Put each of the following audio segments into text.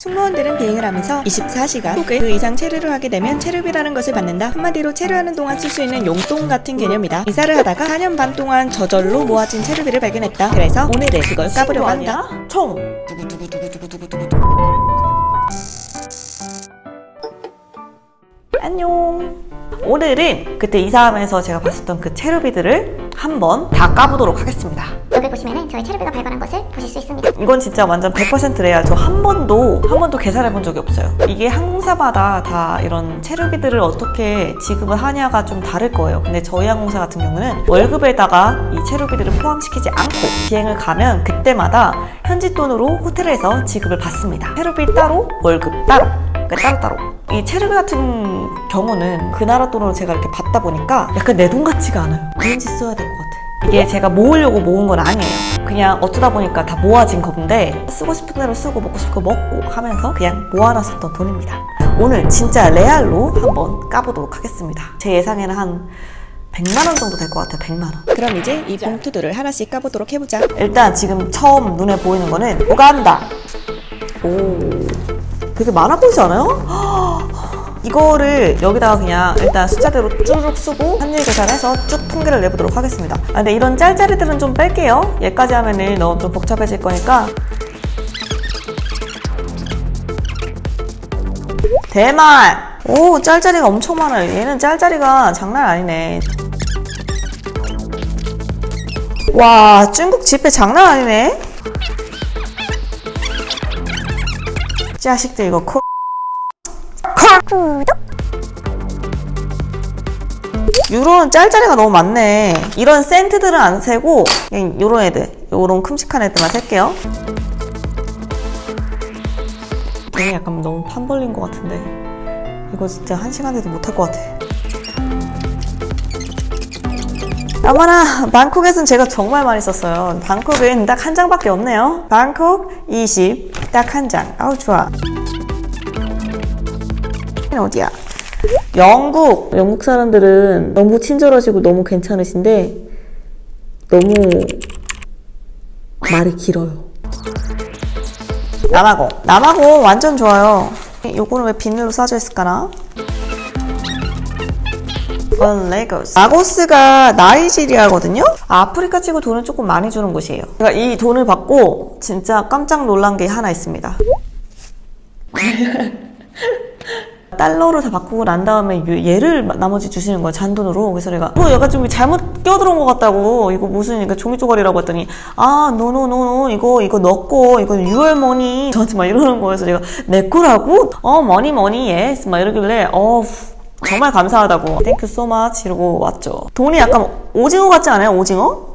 승무원들은 비행을 하면서 24시간 혹은 그 이상 체류를 하게 되면 체류비라는 것을 받는다. 한마디로 체류하는 동안 쓸 수 있는 용돈 같은 개념이다. 이사를 하다가 4년 반 동안 저절로 모아진 체류비를 발견했다. 그래서 오늘은 그걸 까보려고 한다. 총 안녕 오늘은 그때 이사하면서 제가 봤었던 그 체류비들을 한번 다 까보도록 하겠습니다 여기 보시면은 저희 체류비가 발견한 것을 보실 수 있습니다. 이건 진짜 완전 100%래요. 저한 번도 한 번도 계산해 본 적이 없어요. 이게 항공사마다 다 이런 체류비들을 어떻게 지급을 하냐가 좀 다를 거예요. 근데 저희 항공사 같은 경우는 월급에다가 이 체류비들을 포함시키지 않고 비행을 가면 그때마다 현지 돈으로 호텔에서 지급을 받습니다. 체류비 따로 월급 따로 그러니까 따로따로. 이 체류비 같은 경우는 그 나라 돈으로 제가 이렇게 받다 보니까 약간 내 돈 같지가 않아요. 왠지 써야 될 것 같아 이게 제가 모으려고 모은 건 아니에요 그냥 어쩌다 보니까 다 모아진 건데 쓰고 싶은 대로 쓰고 먹고 싶은 거 먹고 하면서 그냥 모아놨었던 돈입니다 오늘 진짜 레알로 한번 까보도록 하겠습니다 제 예상에는 한 100만 원 정도 될 것 같아요 100만 원 그럼 이제 이 봉투들을 하나씩 까보도록 해보자. 일단 지금 처음 눈에 보이는 거는 우간다. 오, 되게 많아 보이지 않아요? 이거를 여기다가 그냥 일단 숫자대로 쭈룩 쓰고 한일 계산해서 쭉 통계를 내보도록 하겠습니다. 아, 근데 이런 짤짤이들은 좀 뺄게요. 얘까지 하면은 너무 좀 복잡해질 거니까. 대만! 오, 짤짤이가 엄청 많아요. 얘는 짤짤이가 장난 아니네. 와, 중국 지폐 장난 아니네. 자식들 이거 코. 구독! 유로는 짤짤이가 너무 많네. 이런 센트들은 안 세고 그냥 요런 애들, 요런 큼직한 애들만 셀게요. 얘는 약간 너무 판 벌린 것 같은데 이거 진짜 한 시간 에도 못할 것 같아. 아마나 방콕에선 제가 정말 많이 썼어요. 방콕은 딱 한 장밖에 없네요. 방콕 20, 딱 한 장. 아우 좋아. 얘는 어디야? 영국. 영국 사람들은 너무 친절하시고 너무 괜찮으신데 너무 말이 길어요. 남아공. 남아공 완전 좋아요. 요거는 왜 비닐로 싸져 있을까나? 이건 레고스. 라고스가 나이지리아거든요? 아프리카 치고 돈을 조금 많이 주는 곳이에요. 제가 이 돈을 받고 진짜 깜짝 놀란 게 하나 있습니다. 달러로 다 바꾸고 난 다음에 유- 얘를 나머지 주시는 거야 잔돈으로. 그래서 내가 어 약간 좀 잘못 껴들어온 것 같다고. 이거 무슨 이거 종이 쪼가리라고 했더니 아 노노노노 이거 이거 넣고 이거 유월머니 저한테 막 이러는 거여서 제가 내 거라고? 어 머니 머니 예스 막 이러길래 어 정말 감사하다고. 땡큐 much. 이러고 왔죠. 돈이 약간 오징어 같지 않아요 오징어?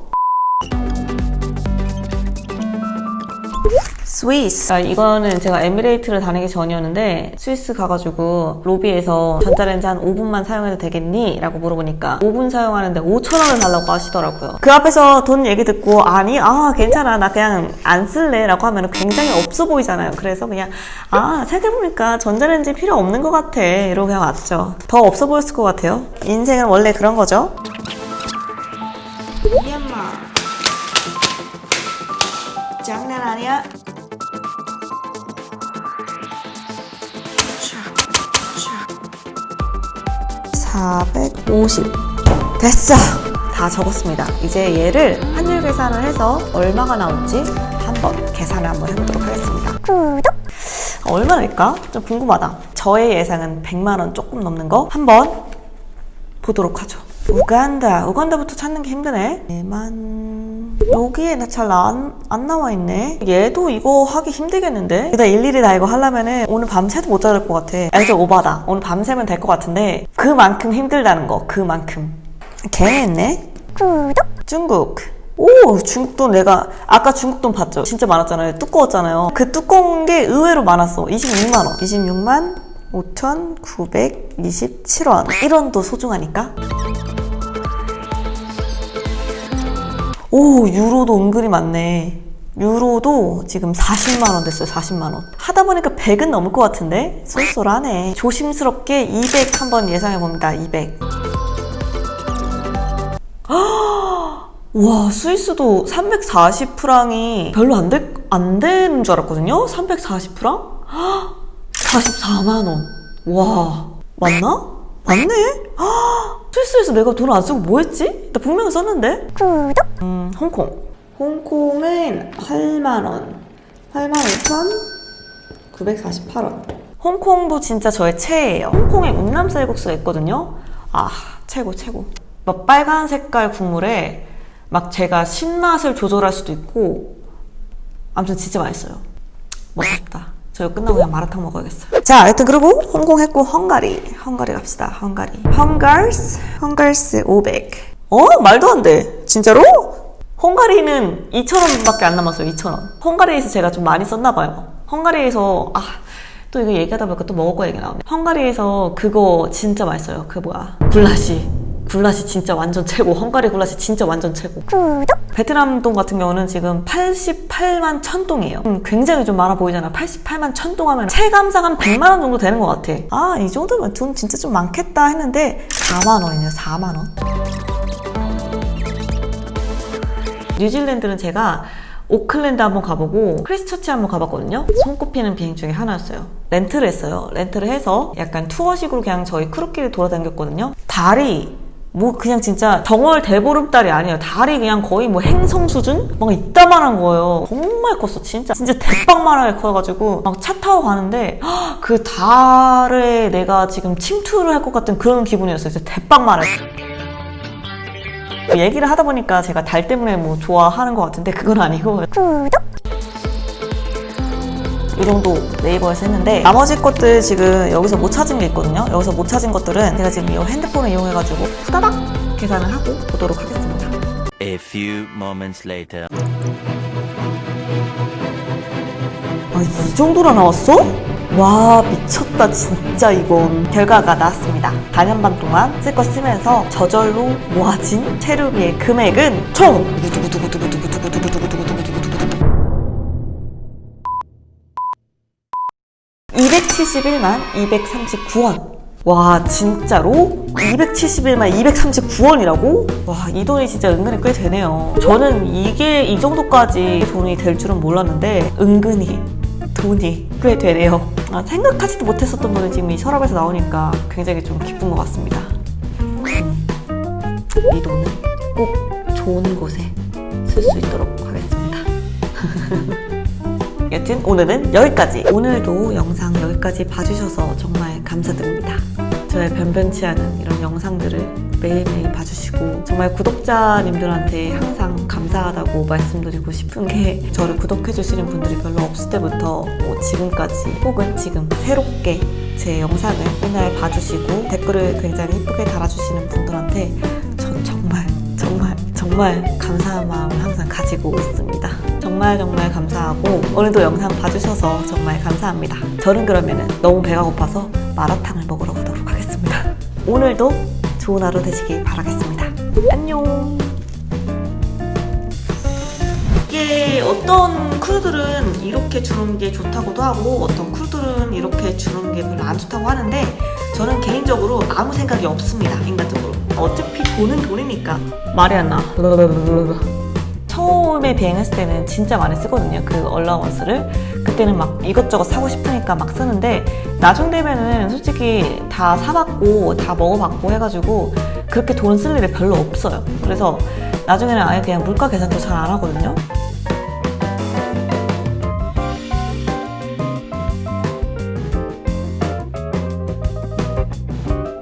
스위스. 아, 이거는 제가 에미레이트를 다니기 전이었는데 스위스 가가지고 로비에서 전자레인지 한 5분만 사용해도 되겠니? 라고 물어보니까 5분 사용하는데 5천 원을 달라고 하시더라고요. 그 앞에서 돈 얘기 듣고 아니 아 괜찮아 나 그냥 안 쓸래 라고 하면 굉장히 없어 보이잖아요. 그래서 그냥 아 생각해보니까 전자레인지 필요 없는 것 같아 이러고 그냥 왔죠. 더 없어 보였을 것 같아요. 인생은 원래 그런 거죠. 미얀마 장난 아니야. 450 됐어. 다 적었습니다. 이제 얘를 환율 계산을 해서 얼마가 나올지 한번 계산을 한번 해보도록 하겠습니다. 구독! 얼마일까? 좀 궁금하다. 저의 예상은 100만 원 조금 넘는 거 한번 보도록 하죠 우간다 우간다부터 찾는 게 힘드네 대만 여기에 잘안 안 나와 있네 얘도 이거 하기 힘들겠는데 일단 일일이 다 이거 하려면은 오늘 밤새도 못 자를 것 같아 아니 좀 오바다 오늘 밤새면 될 것 같은데 그만큼 힘들다는 거 그만큼 걔네 있네 구독! 중국. 오, 중국 돈 내가 아까 중국 돈 봤죠? 진짜 많았잖아요. 두꺼웠잖아요. 그 두꺼운 게 의외로 많았어. 26만 원. 26만 5,927원. 1원도 소중하니까. 오, 유로도 은근히 많네. 유로도 지금 40만 원 됐어요. 40만 원. 하다 보니까 100은 넘을 것 같은데 쏠쏠하네. 조심스럽게 200 한번 예상해 봅니다. 200. 와 스위스도 340 프랑이 별로 안, 되, 안 되는 줄 알았거든요 340 프랑? 44만 원. 와, 맞나? 맞네? 헉, 스위스에서 내가 돈 안 쓰고 뭐 했지? 나 분명히 썼는데? 구독! 음, 홍콩. 홍콩은 8만 원. 8만 5,948원. 홍콩도 진짜 저의 최애예요. 홍콩에 음남 쌀국수가 있거든요. 아, 최고, 최고. 막 빨간 색깔 국물에 막 제가 신맛을 조절할 수도 있고, 아무튼 진짜 맛있어요. 먹고 싶다. 저 이거 끝나고 그냥 마라탕 먹어야겠어요. 자, 여튼 그리고 홍콩 했고 헝가리. 헝가리 갑시다. 헝가리. 헝가르스. 헝가르스 500. 어? 말도 안 돼. 진짜로? 헝가리는 2,000원밖에 안 남았어요. 2,000원. 헝가리에서 제가 좀 많이 썼나 봐요. 헝가리에서 아, 또 이거 얘기하다 보니까 또 먹을 거 얘기 나오네. 헝가리에서 그거 진짜 맛있어요. 그 뭐야? 굴라시. 굴라시 진짜 완전 최고. 헝가리 굴라시 진짜 완전 최고. 구독! 베트남 동 같은 경우는 지금 88만 천 동이에요. 음, 굉장히 좀 많아 보이잖아. 88만 천동 하면 체감상 한 100만 원 정도 되는 것 같아. 아, 이 정도면 돈 진짜 좀 많겠다 했는데 4만 원이네요. 4만 원. 뉴질랜드는 제가 오클랜드 한번 가보고 크리스처치 한번 가봤거든요. 손꼽히는 비행 중에 하나였어요. 렌트를 했어요. 렌트를 해서 약간 투어식으로 그냥 저희 크루끼리 돌아다녔거든요. 달이 뭐 그냥 진짜 정월 대보름달이 아니에요. 달이 그냥 거의 뭐 행성 수준? 막 이따만한 거예요. 정말 컸어, 진짜. 진짜 대빵만하게 커가지고 막 차 타고 가는데 헉, 그 달에 내가 지금 침투를 할 것 같은 그런 기분이었어요. 진짜 대빵만해. 얘기를 하다 보니까 제가 달 때문에 뭐 좋아하는 것 같은데 그건 아니고 구독! 이 정도 네이버에서 했는데 나머지 것들 지금 여기서 못 찾은 게 있거든요. 여기서 못 찾은 것들은 제가 지금 이 핸드폰을 이용해가지고 후다닥 계산을 하고 보도록 하겠습니다. A few moments later. 아, 이 정도로 나왔어? 와 미쳤다 진짜 이건 결과가 나왔습니다 4년 반 동안 쓸거 쓰면서 저절로 모아진 체류비의 금액은 총 271만 239원. 와 진짜로? 271만 239원이라고? 와 이 돈이 진짜 은근히 꽤 되네요. 저는 이게 이 정도까지 돈이 될 줄은 몰랐는데 은근히 돈이 꽤 되네요. 아, 생각하지도 못했었던 돈이 지금 이 서랍에서 나오니까 굉장히 좀 기쁜 것 같습니다. 음, 이 돈은 꼭 좋은 곳에 쓸 수 있도록 하겠습니다 여튼 오늘은 여기까지. 오늘도 영상 여기까지 봐주셔서 정말 감사드립니다. 저의 변변치 않은 이런 영상들을 매일매일 봐주시고 정말 구독자님들한테 항상 감사하다고 말씀드리고 싶은 게 저를 구독해주시는 분들이 별로 없을 때부터 뭐 지금까지 혹은 지금 새롭게 제 영상을 맨날 봐주시고 댓글을 굉장히 예쁘게 달아주시는 분들한테 전 정말 정말 정말 감사한 마음을 항상 가지고 있습니다. 정말 정말 감사하고 오늘도 영상 봐주셔서 정말 감사합니다. 저는 그러면은 너무 배가 고파서 마라탕을 먹으러 가도록 하겠습니다. 오늘도 좋은 하루 되시길 바라겠습니다. 안녕. 이게 어떤 크루들은 이렇게 주는 게 좋다고도 하고 어떤 크루들은 이렇게 주는 게 별로 안 좋다고 하는데 저는 개인적으로 아무 생각이 없습니다 인간적으로 어차피 돈은 돈이니까 말이 안 나. 처음에 비행했을 때는 진짜 많이 쓰거든요 그 얼라원스를. 그때는 막 이것저것 사고 싶으니까 막 쓰는데 나중 되면은 솔직히 다 사봤고 다 먹어봤고 해가지고 그렇게 돈 쓸 일이 별로 없어요. 그래서 나중에는 아예 그냥 물가 계산도 잘 안 하거든요